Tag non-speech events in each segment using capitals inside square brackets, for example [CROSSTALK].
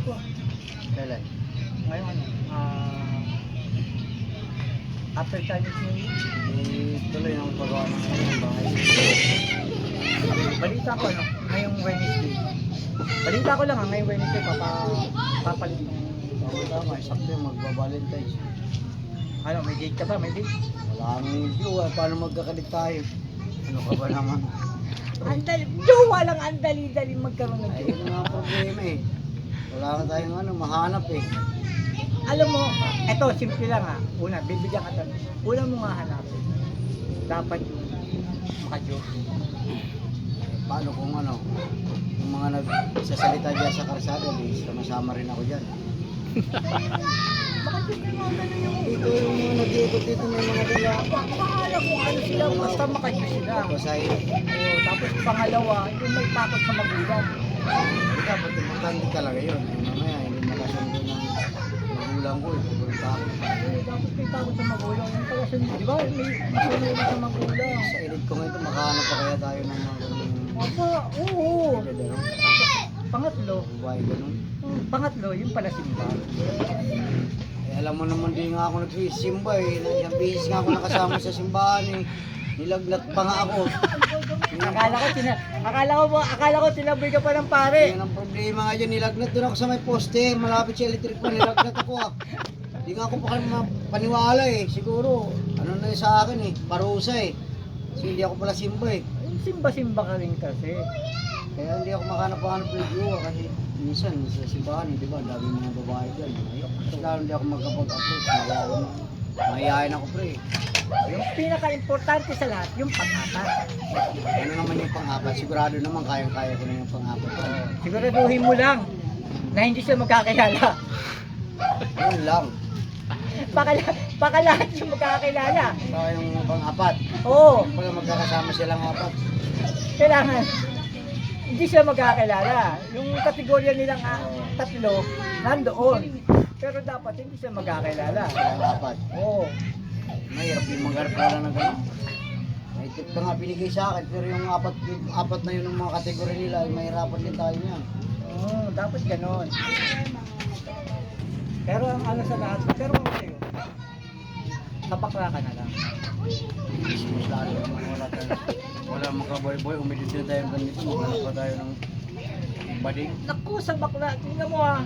ko. Kailan? Ngayon ano, ah, after Chinese New Year. Eh, tuloy ang pagawa ng ng bahay. Balita ko ano, ngayong Wednesday. Balita ko lang ha, ngayong Wednesday papa, papalit ng Oo, tama. Sakto yung magbabalentine's. ano, may date ka ba? May date? Wala nang view. ah. Paano magkakalit tayo? Ano ka ba naman? [LAUGHS] Andali, jowa lang ang dali-dali magkaroon ng Ay, date. yun nga ang problema eh. Wala ka tayong ano, mahanap eh. Alam mo, eto, simple lang ha. Una, bibigyan ka tayo. Una mo nga hanapin. Dapat yung maka-joke. Paano kung ano, yung mga nagsasalita dyan sa karsada, eh, sama-sama rin ako dyan. Maka-joke yung mga ganun yung Dito yung mga nag-iikot dito may mga dala. Bahala kung ano sila, basta maka-joke sila. Oo, tapos pangalawa, yung may takot sa magulang. Dapat importante talaga yun. Mamaya, hindi makasundo ng magulang ko. Pupunta ako. Dapat may takot sa magulang. Yung siya, di ba? May sa magulang. Sa edit ko ngayon, makahanap pa kaya tayo ng mga. Opo, oo. Pangatlo, buhay ganun. pangatlo, yung pala simba. Eh, alam mo naman di nga ako nagsisimba eh. Isang beses nga ako nakasama sa simbahan eh. Nilagnat pa nga ako. Akala ko, tina, akala ko, mo- akala ko tinaboy ka pa ng pare. Yan ang problema nga dyan. Nilagnat doon ako sa may poste. Malapit sa electric pa. Nilagnat ako ah. Di nga ako pa paniwala eh. Siguro, ano na yun sa akin eh. Parusa eh. Kasi hindi ako pala simba eh. Simba-simba ka rin kasi. Kaya hindi ako makahanap-hanap ng view kasi minsan sa simbahan, di ba, dami mga babae dyan. Tapos lalo hindi ako magkapag-approach. Mayayain ako pre. Yung pinaka-importante sa lahat, yung pang-apat. Ano naman yung pang-apat? Sigurado naman kayang-kaya ko na yung pang-apat. Siguraduhin mo lang na hindi siya magkakilala. Yun lang. Baka, baka lahat yung magkakilala. Saka yung pang-apat. Oo, Pag magkakasama silang apat. kailangan hindi siya magkakilala. Yung kategorya nilang ah, tatlo, nandoon. Pero dapat hindi siya magkakilala. Silang apat. Oo. Mahirap yung magharap na lang ng gano'n. May tip ka nga binigay sa akin, pero yung apat, yung apat na yun ng mga kategori nila, ay mahirapan din tayo niyan. Oo, dapat ganon. Pero ang ano sa lahat, pero kung sa'yo, kapakla ka na lang. Mas lalo naman wala tayo. Wala makaboy-boy, umidit na tayo ganito, maghanap pa tayo ng bading. Naku, sa bakla, tingnan mo ah.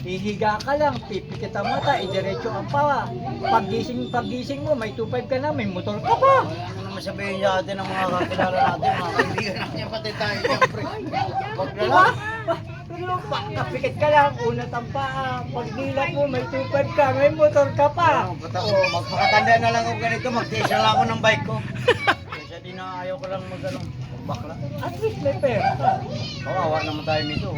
Hihiga ka lang, pipikit ang mata, idiretso ang pawa. Pagising, pagising mo, may 2.5 ka na, may motor ka pa. Ano naman sabihin sa atin ng mga kakilala natin, mga kaibigan natin, pati tayo siyempre. Wag na Di lang. Pa- Pero pa, kapikit ka lang, unat ang paa. Pag dilak mo, may 2.5 ka, may motor ka pa. Oh, bata ko, magpakatanda na lang ako ganito, magtiis na lang ako ng bike ko. Kasi di na ayaw ko lang mag ano, bakla. At least may pera ka. Kawawa naman tayo nito.